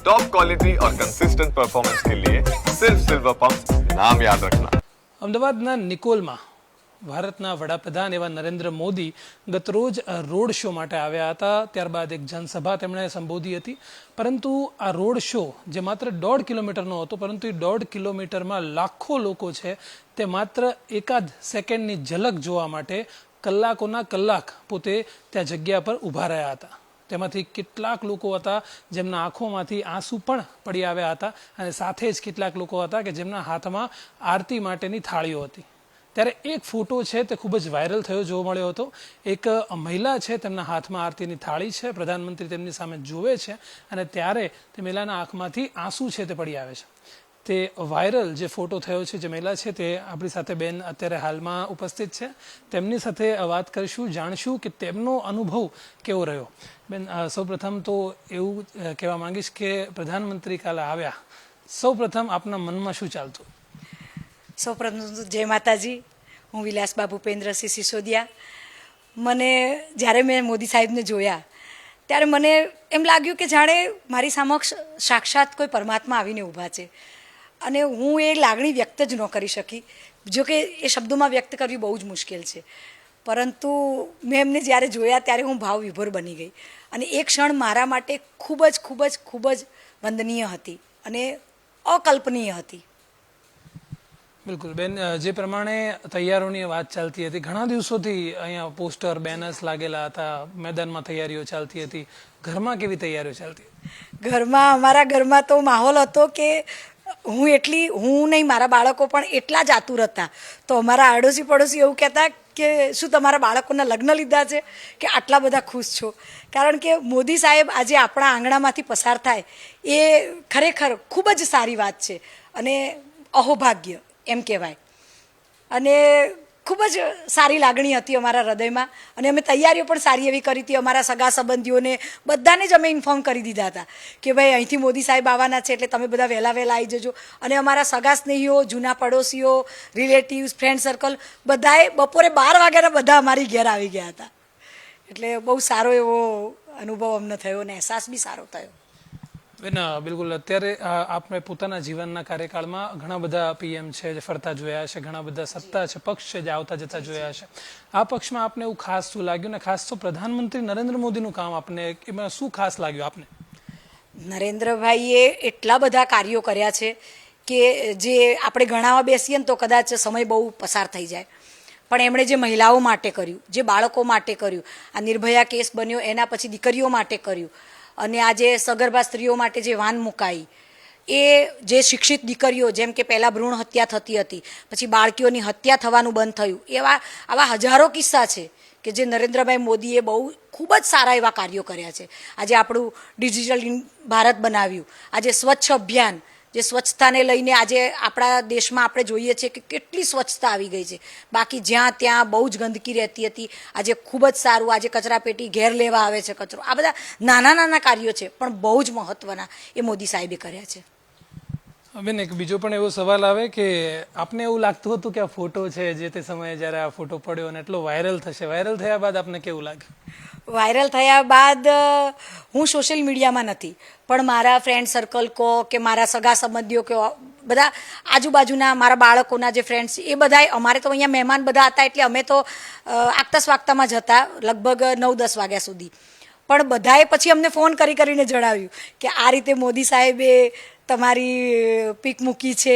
Top quality और consistent performance के लिए सिर्फ सिल्वर पंप नाम याद रखना અમદાવાદના નિકોલમાં ભારતના વડાપ્રધાન એવા નરેન્દ્ર મોદી ગતરોજ અ, રોડ શો માટે આવ્યા હતા ત્યારબાદ એક જનસભા તેમણે સંબોધી હતી પરંતુ આ રોડ શો જે માત્ર દોઢ કિલોમીટરનો હતો પરંતુ એ દોઢ કિલોમીટરમાં લાખો લોકો છે તે માત્ર એકાદ સેકન્ડની ઝલક જોવા માટે કલાકોના કલાક પોતે ત્યાં જગ્યા પર ઊભા રહ્યા હતા તેમાંથી કેટલાક લોકો હતા જેમના આંખોમાંથી આંસુ પણ પડી આવ્યા હતા અને સાથે જ કેટલાક લોકો હતા કે જેમના હાથમાં આરતી માટેની થાળીઓ હતી. ત્યારે એક ફોટો છે તે ખૂબ જ વાયરલ થયો જોવા મળ્યો હતો. એક મહિલા છે તેમના હાથમાં આરતીની થાળી છે, પ્રધાનમંત્રી તેમની સામે જોવે છે અને ત્યારે તે મહિલાના આંખમાંથી આંસુ છે તે પડી આવે છે. તે વાયરલ જે ફોટો થયો છે, જે મહિલા છે, તે આપણી સાથે બેન અત્યારે હાલમાં ઉપસ્થિત છે. તેમની સાથે વાત કરીશું, જાણશું કે તેમનો અનુભવ કેવો રહ્યો. બેન સૌપ્રથમ તો એવું કહેવા માંગીશ કે પ્રધાનમંત્રી કાલે આવ્યા. સૌપ્રથમ આપના મનમાં શું ચાલતું? સૌપ્રથમ જય માતાજી. હું વિલાસબાબુ ભૂપેન્દ્રસિંહ સિસોદિયા. મને જ્યારે મેં મોદી સાહેબને જોયા, ત્યારે મને એમ લાગ્યું કે જાણે મારી સમક્ષ સાક્ષાત કોઈ પરમાત્મા આવીને ઊભા છે. અને હું એ લાગણી વ્યક્ત જ ન કરી શકી. જો કે એ શબ્દોમાં વ્યક્ત કરવી બહુ જ મુશ્કેલ છે. પરંતુ મેં એમને જ્યારે જોયા ત્યારે હું ભાવ વિભોર બની ગઈ. અને એ ક્ષણ મારા માટે ખૂબ જ ખૂબ જ ખૂબ જ વંદનીય હતી અને અકલ્પનીય હતી. બિલકુલ. બેન જે પ્રમાણે તૈયારીઓની વાત ચાલતી હતી ઘણા દિવસોથી અહીંયા પોસ્ટર બેનર્સ લાગેલા હતા મેદાનમાં તૈયારીઓ ચાલતી હતી. ઘરમાં કેવી તૈયારીઓ ચાલતી હતી? ઘરમાં અમારા ઘરમાં તો માહોલ હતો કે હું એટલી, હું નહીં, મારા બાળકો પણ એટલા જ આતુર હતા. તો અમારા આડોશી પડોશી એવું કહેતા કે, શું તમારા બાળકોના લગ્ન લીધા છે? કે આટલા બધા ખુશ છો? કારણ કે મોદી સાહેબ આજે આપણા આંગણામાંથી પસાર થાય એ ખરેખર ખૂબ જ સારી વાત છે. અને અહોભાગ્ય, એમ કહેવાય. અને ખૂબ જ સારી લાગણી હતી અમારા હૃદયમાં. અને અમે તૈયારીઓ પણ સારી એવી કરી હતી. અમારા સગા સંબંધીઓને બધાને જ અમે ઇન્ફોર્મ કરી દીધા હતા કે ભાઈ અહીંથી મોદી સાહેબ આવવાના છે એટલે તમે બધા વહેલા વહેલા આવી જજો. અને અમારા સગા સ્નેહીઓ, જૂના પડોશીઓ રિલેટિવ્સ ફ્રેન્ડ સર્કલ બધાએ બપોરે બાર વાગ્યાના બધા અમારી ઘેર આવી ગયા હતા. એટલે બહુ સારો એવો અનુભવ અમને થયો અને અહેસાસ બી સારો થયો. બેન બિલકુલ. અત્યારે આપણે પોતાના જીવનના કાર્યકાળમાં ઘણા બધા પીએમ છે જે ફરતા જોયા છે ઘણા બધા સત્તા છે પક્ષ છે જે આવતા જતા જોયા છે આ પક્ષમાં આપને એવું ખાસ શું લાગ્યું ને ખાસ તો પ્રધાનમંત્રી નરેન્દ્ર મોદીનું કામ આપને એમાં શું ખાસ લાગ્યું આપને? નરેન્દ્રભાઈએ એટલા બધા કાર્યો કર્યા છે કે જે આપણે ગણાવવા બેસીએ ને તો કદાચ સમય બહુ પસાર થઈ જાય. પણ એમણે જે મહિલાઓ માટે કર્યું જે બાળકો માટે કર્યું આ નિર્ભયા કેસ બન્યો એના પછી દીકરીઓ માટે કર્યું અને આજે સગર્ભા સ્ત્રીઓ માટે જે વાન મુકાઈ, એ જે શિક્ષિત દીકરીઓ, જેમ કે પહેલાં ભ્રૂણ હત્યા થતી હતી, પછી બાળકીઓની હત્યા થવાનું બંધ થયું, એવા, આવા હજારો કિસ્સા છે કે જે નરેન્દ્રભાઈ મોદીએ બહુ ખૂબ જ સારા એવા કાર્યો કર્યા છે. આજે આપણું ડિજિટલ ભારત બનાવ્યું. આજે સ્વચ્છ અભિયાન જે સ્વચ્છતાને લઈને આજે આપણા દેશમાં આપણે જોઈએ છીએ કે કેટલી સ્વચ્છતા આવી ગઈ છે. બાકી જ્યાં ત્યાં બહુ જ ગંદકી રહેતી હતી. આજે ખૂબ જ સારું. આજે કચરાપેટી ઘેર લેવા આવે છે કચરો. આ બધા નાના નાના કાર્યો છે, પણ બહુ જ મહત્વના એ મોદી સાહેબે કર્યા છે. બેન, એક બીજો પણ એવો સવાલ આવે કે આપને એવું લાગતું હતું કે આ ફોટો છે જે તે સમયે જ્યારે આ ફોટો પડ્યો અને એટલો વાયરલ થશે? વાયરલ થયા બાદ આપને કેવું લાગ્યું વાયરલ થયા બાદ હું સોશિયલ મીડિયામાં નથી, પણ મારા ફ્રેન્ડ સર્કલ કહો કે મારા સગા સંબંધીઓ કે બધા આજુબાજુના મારા બાળકોના જે ફ્રેન્ડ્સ, એ બધા અમારે તો અહીંયા મહેમાન બધા હતા એટલે અમે તો આગતસ આગતા સ્વાગતામાં જ હતા, લગભગ નવ દસ વાગ્યા સુધી. પણ બધાએ પછી અમને ફોન કરી કરીને જણાવ્યું કે આ રીતે મોદી સાહેબે તમારી પીક મૂકી છે.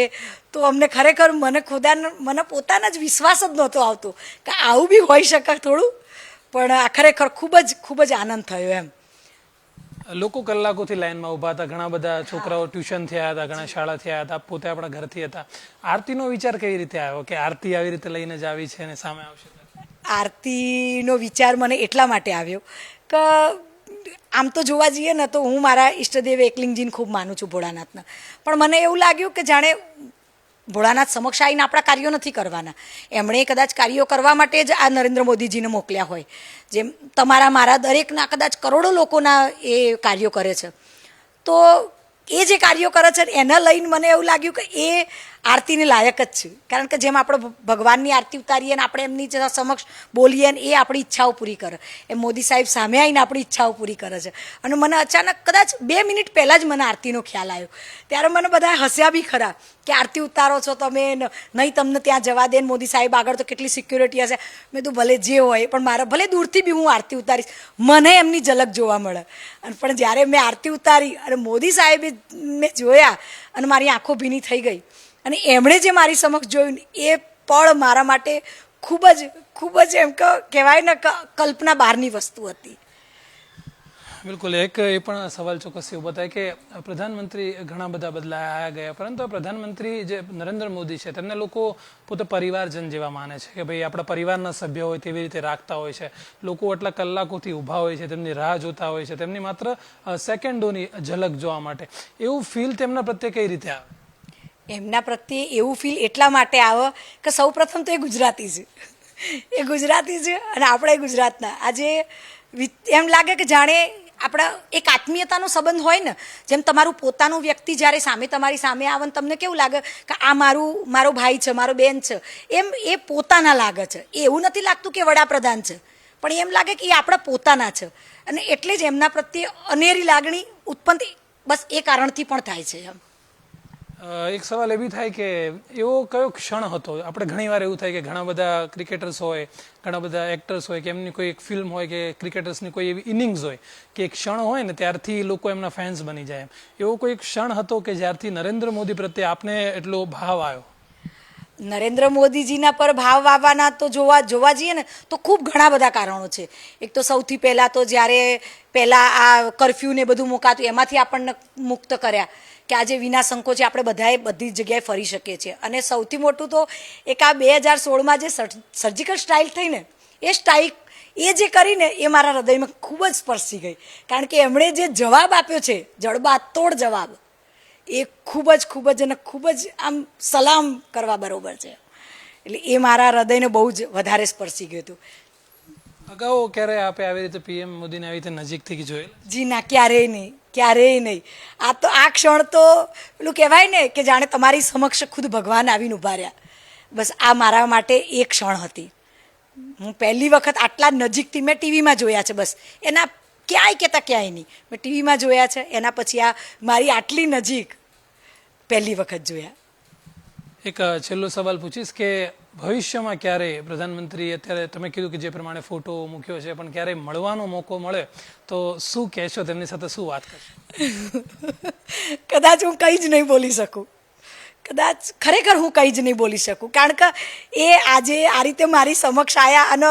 તો અમને ખરેખર મને ખુદા મને પોતાના જ વિશ્વાસ જ નહોતો આવતો કે આવું બી હોઈ શકે થોડું. પણ આ ખરેખર ખૂબ જ ખૂબ જ આનંદ થયો એમ. લોકો કલાકોથી લાઈનમાં ઊભા હતા. ઘણા બધા છોકરાઓ ટ્યુશન થયા હતા ઘણા શાળા થયા હતા પોતે આપણા ઘરથી હતા. આરતીનો વિચાર કઈ રીતે આવ્યો કે આરતી આવી રીતે લઈને જ આવી છે અને સામે આવશે? આરતીનો વિચાર મને એટલા માટે આવ્યો કે આમ તો જોવા જઈએ ને તો હું મારા ઈષ્ટદેવ એકલિંગજીને ખૂબ માનું છું ભોળાનાથના. પણ મને એવું લાગ્યું કે જાણે ભોળાનાથ સમક્ષ આવીને આપણા કાર્યો નથી કરવાના. એમણે કદાચ કાર્યો કરવા માટે જ આ નરેન્દ્ર મોદીજીને મોકલ્યા હોય. જેમ તમારા, મારા દરેકના કદાચ કરોડો લોકોના એ કાર્યો કરે છે. તો એ જે કાર્યો કરે છે એના લઈને મને એવું લાગ્યું કે એ આરતીને લાયક જ છું. કારણ કે જેમ આપણે ભગવાનની આરતી ઉતારીએ ને આપણે એમની સમક્ષ બોલીએ ને એ આપણી ઈચ્છાઓ પૂરી કરે. એ મોદી સાહેબ સામે આવીને આપણી ઈચ્છાઓ પૂરી કરે છે. અને મને અચાનક કદાચ બે મિનિટ પહેલાં જ મને આરતીનો ખ્યાલ આવ્યો. ત્યારે મને બધા હસ્યા બી ખરા કે આરતી ઉતારો છો તમે નહીં તમને ત્યાં જવા દે મોદી સાહેબ આગળ તો કેટલી સિક્યુરિટી હશે. મેં તો ભલે જે હોય, પણ મારે ભલે દૂરથી બી હું આરતી ઉતારીશ, મને એમની ઝલક જોવા મળે. અને પણ જ્યારે મેં આરતી ઉતારી અને મોદી સાહેબે મેં જોયા અને મારી આંખો ભીની થઈ ગઈ અને એમણે જે મારી સમક્ષ જોયું એ પળ મારા માટે ખૂબ જ ખૂબ જ એમ કહેવાય ને કલ્પના બહારની વસ્તુ હતી. બિલકુલ, એક એ પણ સવાલ ચોક્કસ એવો બતાય કે પ્રધાનમંત્રી ઘણા બધા બદલાયા ગયા, પરંતુ પ્રધાનમંત્રી જે નરેન્દ્ર મોદી છે, તેમને લોકો પોતે પરિવારજન જેવા માને છે કે ભાઈ આપણા પરિવારના સભ્ય હોય તેવી રીતે રાખતા હોય છે, લોકો આટલા કલાકોથી ઊભા હોય છે, તેમની રાહ જોતા હોય છે, તેમની માત્ર સેકન્ડોની ઝલક જોવા માટે. એવું ફીલ તેમના પ્રત્યે કઈ રીતે આવે? એમના પ્રત્યે એવું ફીલ એટલા માટે આવે કે સૌ પ્રથમ તો એ ગુજરાતી છે. એ ગુજરાતી છે અને આપણે ગુજરાતના. આજે એમ લાગે કે જાણે આપણા એક આત્મીયતાનો સંબંધ હોય ને, જેમ તમારું પોતાનું વ્યક્તિ જ્યારે સામે તમારી સામે આવે ને તમને કેવું લાગે કે આ મારું, મારો ભાઈ છે, મારો બેન છે, એમ એ પોતાના લાગે છે. એવું નથી લાગતું કે વડાપ્રધાન છે. પણ એમ લાગે કે એ આપણા પોતાના છે. અને એટલે જ એમના પ્રત્યે અનેરી લાગણી ઉત્પન્ન બસ એ કારણથી પણ થાય છે એમ. એક સવાલ એ બી થાય કે એવો કયો ક્ષણ હતો? આપણે ઘણીવાર એવું થાય કે ઘણા બધા ક્રિકેટર્સ હોય, ઘણા બધા એક્ટર્સ હોય કે એમની કોઈ એક ફિલ્મ હોય કે ક્રિકેટર્સની કોઈ એવી ઇનિંગ્સ હોય કે એક ક્ષણ હોય ને ત્યારથી લોકો એમના ફેન્સ બની જાય એમ. એવો કોઈ ક્ષણ હતો કે જ્યારથી નરેન્દ્ર મોદી પ્રત્યે આપને એટલો ભાવ આવ્યો? નરેન્દ્ર મોદીજીના પર ભાવ વાવવાના તો જોવા જોવા જઈએ ને, તો ખૂબ ઘણા બધા કારણો છે. એક તો સૌથી પહેલાં તો જ્યારે પહેલાં આ કર્ફ્યુ ને બધું મુકાતું, એમાંથી આપણને મુક્ત કર્યા કે આજે વિના સંકોચે આપણે બધાએ બધી જગ્યાએ ફરી શકીએ છીએ. અને સૌથી મોટું તો એક આ બે હજાર સોળમાં જે સર્જિકલ સ્ટ્રાઇક થઈ ને, એ સ્ટ્રાઇક, એ જે કરીને એ મારા હૃદયમાં ખૂબ જ સ્પર્શી ગઈ. કારણ કે એમણે જે જવાબ આપ્યો છે, જડબાતોડ જવાબ એ ખૂબ જ ખૂબ જ અને ખૂબ જ આમ સલામ કરવા બરાબર છે. એટલે એ મારા હૃદયને બહુ જ વધારે સ્પર્શી ગયું હતું. અગાઉ ક્યારે આપે આવી રીતે પીએમ મોદીને આવી રીતે નજીકથી જોયેલ? જી ના ક્યારેય નહીં ક્યારેય નહીં. આ તો આ ક્ષણ તો પેલું કહેવાય ને કે જાણે તમારી સમક્ષ ખુદ ભગવાન આવીને ઊભા રહ્યા. બસ આ મારા માટે એ ક્ષણ હતી. હું પહેલી વખત આટલા નજીકથી મેં ટીવીમાં જોયા છે બસ. એના ક્યાંય કહેતા ક્યાંય નહીં. મેં ટીવીમાં જોયા છે એના પછી આ મારી આટલી નજીક પહેલી વખત જોયા. એક છેલ્લો સવાલ પૂછીશ કે ભવિષ્યમાં ક્યારે પ્રધાનમંત્રી અત્યારે તમે કીધું કે જે પ્રમાણે ફોટો મૂક્યો છે પણ ક્યારે મળવાનો મોકો મળે તો શું કહેશો? તેમની સાથે શું વાત કરશો? કદાચ હું કંઈ જ નહીં બોલી શકું. કદાચ ખરેખર હું કંઈ જ નહીં બોલી શકું. કારણ કે એ આજે આ રીતે મારી સમક્ષ આવ્યા અને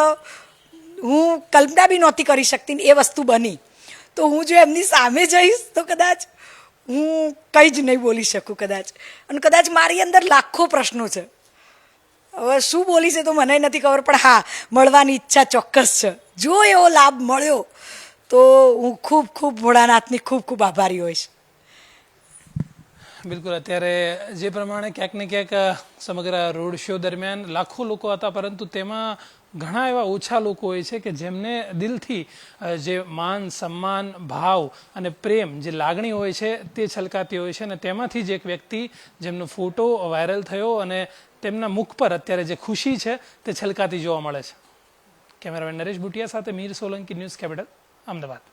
હું કલ્પના બી નહોતી કરી શકતી એ વસ્તુ બની. તો હું જો એમની સામે જઈશ તો કદાચ હું કંઈ જ નહીં બોલી શકું કદાચ. અને કદાચ મારી અંદર લાખો પ્રશ્નો છે. હવે શું બોલી છે તો મને નથી ખબર, પણ હા, મળવાની ઈચ્છા ચોક્કસ છે. જો એવો લાભ મળ્યો તો હું ખૂબ ખૂબ ભોળાનાથની ખૂબ ખૂબ આભારી હોઈશ. બિલકુલ, અત્યારે જે પ્રમાણે ક્યાંક ને ક્યાંક સમગ્ર રોડ શો દરમિયાન લાખો લોકો હતા, પરંતુ તેમાં ઘણા એવા ઓછા લોકો હોય છે કે જેમને દિલથી જે માન, સન્માન, ભાવ અને પ્રેમ જે લાગણી હોય છે તે છલકાતી હોય છે અને તેમાંથી જ એક વ્યક્તિ જેમનો ફોટો વાયરલ થયો અને તેમના મુખ પર અત્યારે જે ખુશી છે તે છલકાતી જોવા મળે છે. કેમેરામેન નરેશ ભુટિયા સાથે મીર સોલંકી ન્યૂઝ કેપિટલ, અમદાવાદ.